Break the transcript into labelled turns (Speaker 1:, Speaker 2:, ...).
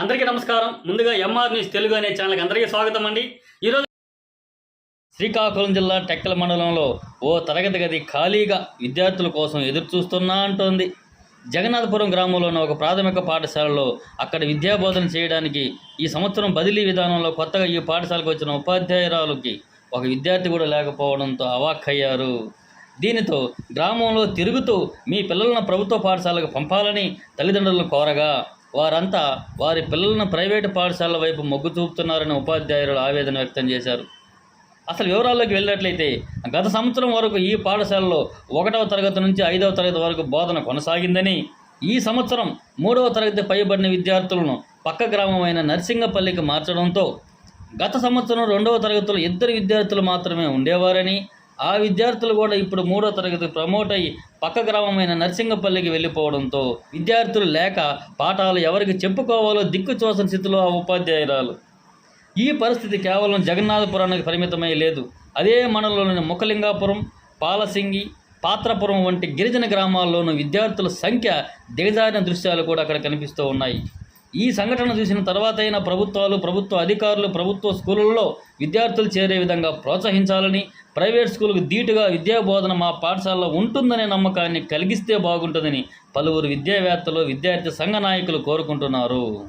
Speaker 1: అందరికీ నమస్కారం. ముందుగా ఎంఆర్ న్యూస్ తెలుగు అనే ఛానల్కి అందరికీ స్వాగతం అండి. ఈరోజు శ్రీకాకుళం జిల్లా టెక్కల మండలంలో ఓ తరగతి గది ఖాళీగా విద్యార్థుల కోసం ఎదురు చూస్తున్నా అంటోంది. జగన్నాథపురం గ్రామంలోని ఒక ప్రాథమిక పాఠశాలలో అక్కడ విద్యాబోధన చేయడానికి ఈ సంవత్సరం బదిలీ విధానంలో కొత్తగా ఈ పాఠశాలకు వచ్చిన ఉపాధ్యాయురాలకి ఒక విద్యార్థి కూడా లేకపోవడంతో అవాక్కయ్యారు. దీనితో గ్రామంలో తిరుగుతూ మీ పిల్లలను ప్రభుత్వ పాఠశాలకు పంపాలని తల్లిదండ్రులను కోరగా వారంతా వారి పిల్లలను ప్రైవేటు పాఠశాలల వైపు మొగ్గు చూపుతున్నారని ఉపాధ్యాయులు ఆవేదన వ్యక్తం చేశారు. అసలు వివరాల్లోకి వెళ్ళినట్లయితే గత సంవత్సరం వరకు ఈ పాఠశాలలో ఒకటవ తరగతి నుంచి ఐదవ తరగతి వరకు బోధన కొనసాగిందని ఈ సంవత్సరం మూడవ తరగతి పైబడిన విద్యార్థులను పక్క గ్రామమైన నర్సింగపల్లికి మార్చడంతో గత సంవత్సరం రెండవ తరగతిలో ఇద్దరు విద్యార్థులు మాత్రమే ఉండేవారని ఆ విద్యార్థులు కూడా ఇప్పుడు మూడో తరగతి ప్రమోట్ అయ్యి పక్క గ్రామమైన నర్సింగపల్లికి వెళ్ళిపోవడంతో విద్యార్థులు లేక పాఠాలు ఎవరికి చెప్పుకోవాలో దిక్కు చూసిన స్థితిలో ఆ ఉపాధ్యాయురాలు. ఈ పరిస్థితి కేవలం జగన్నాథపురానికి పరిమితమై లేదు. అదే మండలంలోని ముఖలింగాపురం పాలసింగి పాత్రపురం వంటి గిరిజన గ్రామాల్లోనూ విద్యార్థుల సంఖ్య దిగజారిన దృశ్యాలు కూడా అక్కడ కనిపిస్తూ ఉన్నాయి. ఈ సంఘటన చూసిన తర్వాతైనా ప్రభుత్వాలు ప్రభుత్వ అధికారులు ప్రభుత్వ స్కూళ్ళల్లో విద్యార్థులు చేరే విధంగా ప్రోత్సహించాలని ప్రైవేట్ స్కూల్కు ధీటుగా విద్యాబోధన మా పాఠశాలలో ఉంటుందనే నమ్మకాన్ని కలిగిస్తే బాగుంటుందని పలువురు విద్యావేత్తలు విద్యార్థి సంఘ నాయకులు కోరుకుంటున్నారు.